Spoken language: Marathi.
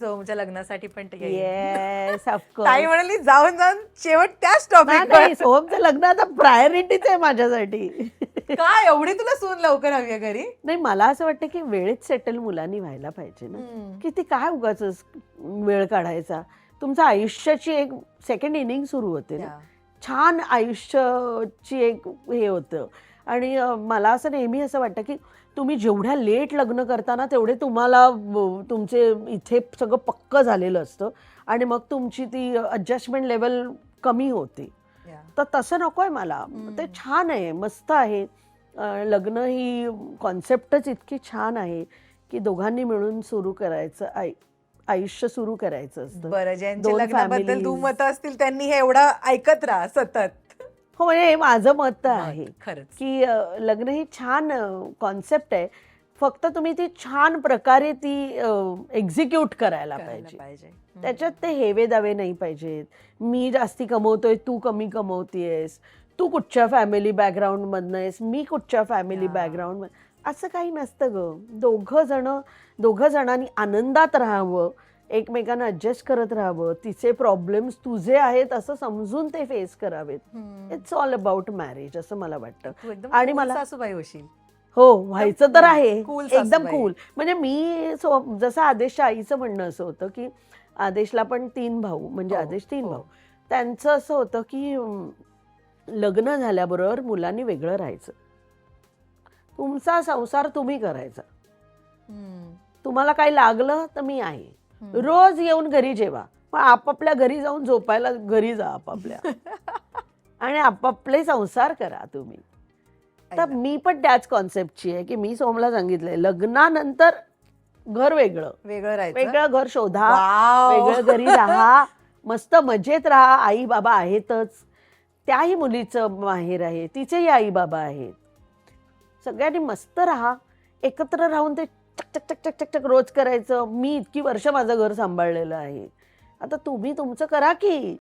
सोमच्या लग्नासाठी पण ते. येस ताई ऑफकोर्स म्हणाली जाऊन जाऊन शेवट त्याच टॉपिक नाही सोहमचं लग्न आता प्रायोरिटीच आहे माझ्यासाठी. काय एवढी तुला सून लवकर हवी आहे घरी? नाही मला असं वाटतं की वेळेत सेटल मुलांनी व्हायला पाहिजे ना. की ती काय उगाच वेळ काढायचा? तुमचं आयुष्याची एक सेकंड इनिंग सुरू होते ना. छान आयुष्याची एक हे होतं. आणि मला असं नेहमी असं वाटतं की तुम्ही जेवढ्या लेट लग्न करताना तेवढे तुम्हाला तुमचे इथे सगळं पक्क झालेलं असतं आणि मग तुमची ती अडजस्टमेंट लेवल कमी होते. तर तसं नको आहे मला. ते छान आहे मस्त आहे. लग्न ही कॉन्सेप्टच इतकी छान आहे की दोघांनी मिळून सुरू करायचं आय- आयुष्य सुरू करायचं असतं. बरं ज्यांच्या दोन लग्नाबद्दल families. तू मत असतील त्यांनी हे एवढं ऐकत राहा सतत. हो म्हणजे हे माझं मत आहे खरंच. की अ, लग्न ही छान कॉन्सेप्ट आहे. फक्त तुम्ही ती छान प्रकारे ती एक्झिक्यूट करायला पाहिजे. त्याच्यात ते हेवे दावे नाही पाहिजेत. मी जास्ती कमवतोय तू कमी कमवतेस तू कुठच्या फॅमिली बॅकग्राऊंडमधनं आहेस? मी कुठच्या फॅमिली हा. बॅकग्राऊंड असं काही नसतं ग. दोघं जण दोघं जणांनी आनंदात राहावं एकमेकांना ॲडजस्ट करत राहावं तिचे प्रॉब्लेम्स तुझे आहेत असं समजून ते फेस करावेत. इट्स ऑल अबाउट मॅरेज असं मला वाटतं. आणि मला- सासूबाई होशील. हो व्हायचं तर आहे. एकदम. कूल म्हणजे मी जसं आदेशच्या आईचं म्हणणं असं होतं की आदेशला पण तीन भाऊ म्हणजे हो, आदेश तीन हो. भाऊ. त्यांचं असं होतं की लग्न झाल्याबरोबर मुलांनी वेगळं राहायचं. तुमचा संसार तुम्ही करायचा. तुम्हाला काही लागलं तर मी आहे. रोज येऊन घरी जेवा. पण आपापल्या घरी जाऊन झोपायला घरी जा आपापल्या. आणि आपापले संसार करा तुम्ही. तर. मी पण त्याच कॉन्सेप्टची आहे की मी सोमला सांगितलंय लग्नानंतर घर वेगळं. वेगळं राहायचं. वेगळं घर शोधा. वेगळं घरी राहा मस्त मजेत राहा आई बाबा आहेतच. त्याही मुलीचं माहेर आहे तिचेही आई बाबा आहेत. सगळ्यांनी मस्त राहा. एकत्र राहून ते चक चक चक चक चक चक रोज करायचं. मी इतकी वर्ष माझं घर सांभाळलेलं आहे. आता तुम्ही तुमचं करा की.